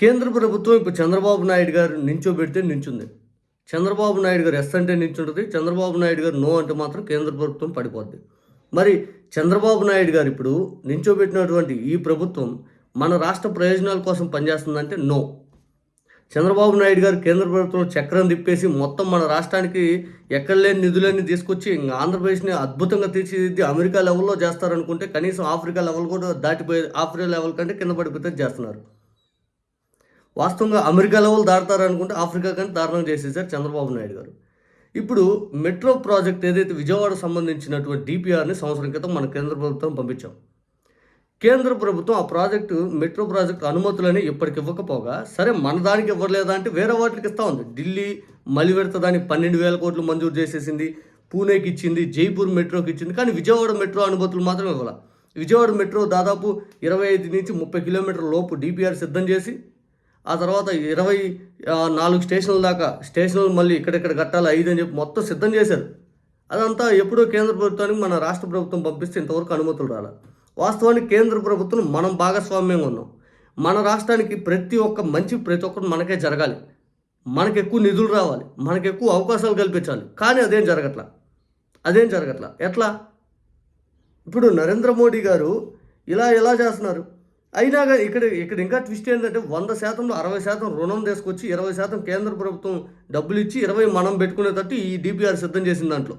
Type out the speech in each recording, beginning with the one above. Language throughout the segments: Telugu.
కేంద్ర ప్రభుత్వం ఇప్పుడు చంద్రబాబు నాయుడు గారు నించోబెడితే నించుంది. చంద్రబాబు నాయుడు గారు ఎస్ అంటే నించుంటుంది చంద్రబాబు నాయుడు గారు నో అంటే మాత్రం కేంద్ర ప్రభుత్వం పడిపోద్ది. మరి చంద్రబాబు నాయుడు గారు ఇప్పుడు నించోబెట్టినటువంటి ఈ ప్రభుత్వం మన రాష్ట్ర ప్రయోజనాల కోసం పనిచేస్తుందంటే నో. చంద్రబాబు నాయుడు గారు కేంద్ర ప్రభుత్వం చక్రం తిప్పేసి మొత్తం మన రాష్ట్రానికి ఎక్కడ లేని నిధులన్నీ తీసుకొచ్చి ఇంకా ఆంధ్రప్రదేశ్ని అద్భుతంగా తీర్చిదిద్ది అమెరికా లెవెల్లో చేస్తారనుకుంటే కనీసం ఆఫ్రికా లెవెల్ కూడా దాటిపోయే ఆఫ్రికా లెవెల్ కంటే కింద పడిపోతే చేస్తున్నారు. వాస్తవంగా అమెరికా లెవెల్ దాడతారనుకుంటే ఆఫ్రికా కానీ దారుణం చేసేసారు చంద్రబాబు నాయుడు గారు. ఇప్పుడు మెట్రో ప్రాజెక్ట్ ఏదైతే విజయవాడ సంబంధించినటువంటి డిపిఆర్ని సంవత్సరం క్రితం మన కేంద్ర ప్రభుత్వం పంపించాం. కేంద్ర ప్రభుత్వం ఆ ప్రాజెక్టు మెట్రో ప్రాజెక్టు అనుమతులని ఇప్పటికి ఇవ్వకపోగా సరే మన దానికి ఇవ్వలేదా అంటే వేరే వాటికి ఇస్తా ఉంది. ఢిల్లీ మలివెడత దానికి పన్నెండు వేల కోట్లు మంజూరు చేసేసింది. పూణేకి ఇచ్చింది జైపూర్ మెట్రోకి ఇచ్చింది. కానీ విజయవాడ మెట్రో అనుమతులు మాత్రం ఇవ్వాలి. విజయవాడ మెట్రో దాదాపు ఇరవై ఐదు నుంచి ముప్పై కిలోమీటర్ల లోపు డిపిఆర్ సిద్ధం చేసి ఆ తర్వాత ఇరవై నాలుగు స్టేషన్ల దాకా స్టేషన్లు మళ్ళీ ఇక్కడెక్కడ కట్టాలి ఐదు అని చెప్పి మొత్తం సిద్ధం చేశారు. అదంతా ఎప్పుడో కేంద్ర ప్రభుత్వానికి మన రాష్ట్ర ప్రభుత్వం పంపిస్తే ఇంతవరకు అనుమతులు రాలే. వాస్తవానికి కేంద్ర ప్రభుత్వం మనం భాగస్వామ్యంగా ఉన్నాం. మన రాష్ట్రానికి ప్రతి ఒక్క మంచి ప్రతి ఒక్కరు మనకే జరగాలి. మనకు ఎక్కువ నిధులు రావాలి. మనకు ఎక్కువ అవకాశాలు కల్పించాలి. కానీ అదేం జరగట్లా? అదేం జరగట్లా? ఎట్లా? ఇప్పుడు నరేంద్ర మోడీ గారు ఇలా ఎలా చేస్తున్నారు? అయినా కానీ ఇక్కడ ఇక్కడ ఇంకా ట్విస్ట్ ఏంటంటే వంద శాతంలో అరవై శాతం రుణం తీసుకొచ్చి ఇరవై శాతం కేంద్ర ప్రభుత్వం డబ్బులు ఇచ్చి ఇరవై మనం పెట్టుకునేటట్టు ఈ డిపిఆర్ సిద్ధం చేసిన దాంట్లో.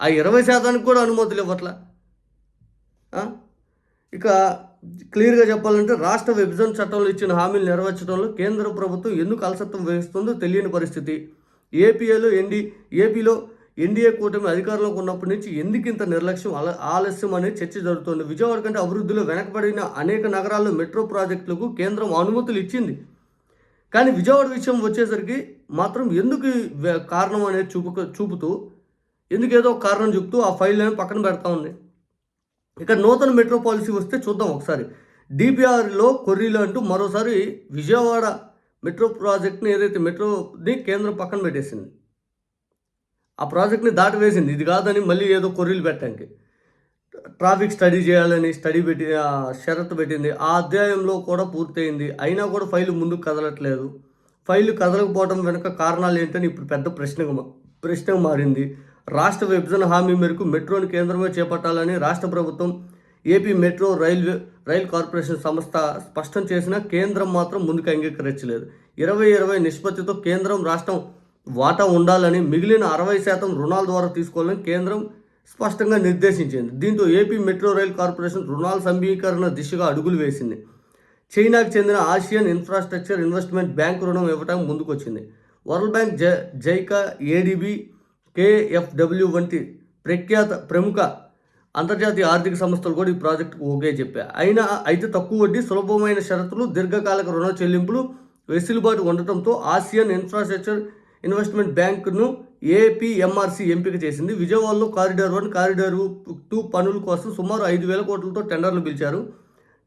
ఆ ఇరవై శాతానికి కూడా అనుమతులు ఇవ్వట్లా? ఇక క్లియర్గా చెప్పాలంటే రాష్ట్ర విభజన చట్టంలో ఇచ్చిన హామీలు నెరవేర్చడంలో కేంద్ర ప్రభుత్వం ఎందుకు అలసత్వం వహిస్తుందో తెలియని పరిస్థితి. ఏపీఏలో ఎన్డీ ఏపీలో ఎన్డీఏ కూటమి అధికారంలోకి ఉన్నప్పటి నుంచి ఎందుకు ఇంత నిర్లక్ష్యం ఆలస్యం అనే చర్చ జరుగుతోంది. విజయవాడ కంటే అభివృద్ధిలో వెనకబడిన అనేక నగరాల్లో మెట్రో ప్రాజెక్టులకు కేంద్రం అనుమతులు ఇచ్చింది. కానీ విజయవాడ విషయం వచ్చేసరికి మాత్రం ఎందుకు కారణం అనేది చూపు చూపుతూ ఎందుకు ఏదో కారణం చెప్తూ ఆ ఫైల్ పక్కన పెడతా ఉంది. ఇక నూతన మెట్రో పాలసీ వస్తే చూద్దాం ఒకసారి. డిపిఆర్లో కొర్రీలు అంటూ మరోసారి విజయవాడ మెట్రో ప్రాజెక్ట్ని ఏదైతే మెట్రోని కేంద్రం పక్కన పెట్టేసింది. ఆ ప్రాజెక్ట్ని దాటివేసింది. ఇది కాదని మళ్ళీ ఏదో కొర్రీలు పెట్టడానికి. ట్రాఫిక్ స్టడీ చేయాలని స్టడీ పెట్టి ఆ, షరతు పెట్టింది. ఆ అధ్యాయంలో కూడా పూర్తయింది. అయినా కూడా ఫైలు ముందుకు కదలట్లేదు. ఫైలు కదలకపోవడం వెనుక కారణాలు ఏంటని ఇప్పుడు పెద్ద ప్రశ్నగా మా- ప్రశ్నగా మారింది. రాష్ట్ర విభజన హామీ మేరకు మెట్రోని కేంద్రమే చేపట్టాలని రాష్ట్ర ప్రభుత్వం AP metro railway rail corporation సంస్థ స్పష్టం చేసినా కేంద్రం మాత్రం ముందుకు అంగీకరించలేదు. ఇరవై ఇరవై నిష్పత్తితో కేంద్రం రాష్ట్రం వాటా ఉండాలని మిగిలిన అరవై శాతం రుణాల ద్వారా తీసుకోవాలని కేంద్రం స్పష్టంగా నిర్దేశించింది. దీంతో ఏపీ మెట్రో రైల్ కార్పొరేషన్ రుణాల సమీకరణ దిశగా అడుగులు వేసింది. చైనాకు చెందిన ఆసియన్ ఇన్ఫ్రాస్ట్రక్చర్ ఇన్వెస్ట్మెంట్ బ్యాంక్ రుణం ఇవ్వడానికి ముందుకొచ్చింది. వరల్డ్ బ్యాంక్ జ జైకా ఏడిబి కేఎఫ్డబ్ల్యూ వంటి ప్రఖ్యాత ప్రముఖ అంతర్జాతీయ ఆర్థిక సంస్థలు కూడా ఈ ప్రాజెక్టుకు ఓకే చెప్పాయి అయినా అయితే తక్కువ వడ్డీ సులభమైన షరతులు దీర్ఘకాలిక రుణ చెల్లింపులు వెసులుబాటు ఉండటంతో ఆసియన్ ఇన్ఫ్రాస్ట్రక్చర్ ఇన్వెస్ట్మెంట్ బ్యాంకును ఏపీఎంఆర్సీ ఎంపిక చేసింది. విజయవాడలో కారిడార్ వన్ కారిడార్ టూ పనుల కోసం సుమారు ఐదు వేల కోట్లతో టెండర్లు పిలిచారు.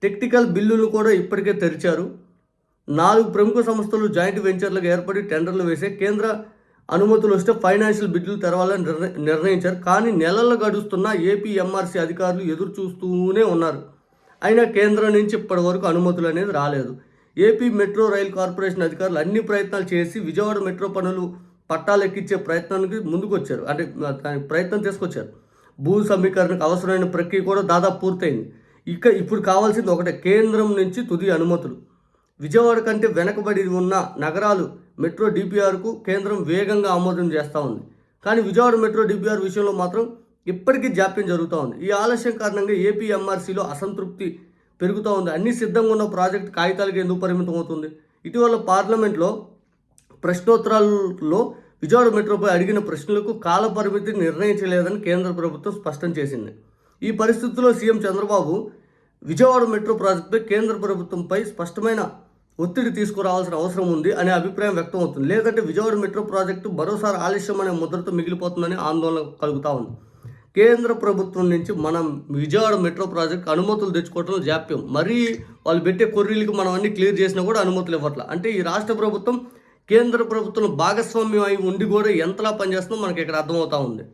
టెక్నికల్ బిల్లును కూడా ఇప్పటికే తెరిచారు. నాలుగు ప్రముఖ సంస్థలు జాయింట్ వెంచర్లకు ఏర్పడి టెండర్లు వేసే కేంద్ర అనుమతులు వస్తే ఫైనాన్షియల్ బిడ్లు తెరవాలని నిర్ణయించారు. కానీ నెలలు గడుస్తున్న ఏపీ ఎంఆర్సీ అధికారులు ఎదురు చూస్తూనే ఉన్నారు. అయినా కేంద్రం నుంచి ఇప్పటి వరకు అనుమతులు అనేది రాలేదు. ఏపీ మెట్రో రైల్ కార్పొరేషన్ అధికారులు అన్ని ప్రయత్నాలు చేసి విజయవాడ మెట్రో పనులు పట్టాలెక్కించే ప్రయత్నానికి ముందుకొచ్చారు. అంటే దానికి ప్రయత్నం తీసుకొచ్చారు భూ సమీకరణకు అవసరమైన ప్రక్రియ కూడా దాదాపు పూర్తయింది. ఇక ఇప్పుడు కావాల్సింది ఒకటే కేంద్రం నుంచి తుది అనుమతులు. విజయవాడ కంటే వెనకబడి ఉన్న నగరాలు మెట్రో డిపిఆర్కు కేంద్రం వేగంగా ఆమోదం చేస్తూ ఉంది. కానీ విజయవాడ మెట్రో డిపిఆర్ విషయంలో మాత్రం ఇప్పటికీ జాప్యం జరుగుతూ ఉంది. ఈ ఆలస్యం కారణంగా ఏపీ ఎంఆర్సీలో అసంతృప్తి పెరుగుతూ ఉంది. అన్ని సిద్ధంగా ఉన్న ప్రాజెక్ట్ కాగితాలకు ఎందుకు పరిమితం అవుతుంది? ఇటీవల పార్లమెంట్లో ప్రశ్నోత్తరాల్లో విజయవాడ మెట్రోపై అడిగిన ప్రశ్నలకు కాల పరిమితి నిర్ణయించలేదని కేంద్ర ప్రభుత్వం స్పష్టం చేసింది. ఈ పరిస్థితుల్లో సీఎం చంద్రబాబు విజయవాడ మెట్రో ప్రాజెక్టుపై కేంద్ర ప్రభుత్వంపై స్పష్టమైన ఒత్తిడి తీసుకురావాల్సిన అవసరం ఉంది అనే అభిప్రాయం వ్యక్తం అవుతుంది. లేదంటే విజయవాడ మెట్రో ప్రాజెక్టు మరోసారి ఆలస్యం అనే ముద్రతో మిగిలిపోతుందని ఆందోళన కలుగుతూ ఉంది. కేంద్ర ప్రభుత్వం నుంచి మనం విజయవాడ మెట్రో ప్రాజెక్ట్ అనుమతులు తెచ్చుకోవటం జాప్యం. మరీ వాళ్ళు పెట్టే కొర్రీలకు మనం అన్ని క్లియర్ చేసినా కూడా అనుమతులు ఇవ్వట్ల. అంటే ఈ రాష్ట్ర ప్రభుత్వం కేంద్ర ప్రభుత్వం భాగస్వామ్యం అయి ఉండి కూడా ఎంతలా పనిచేస్తుందో మనకి ఇక్కడ అర్థమవుతా ఉంది.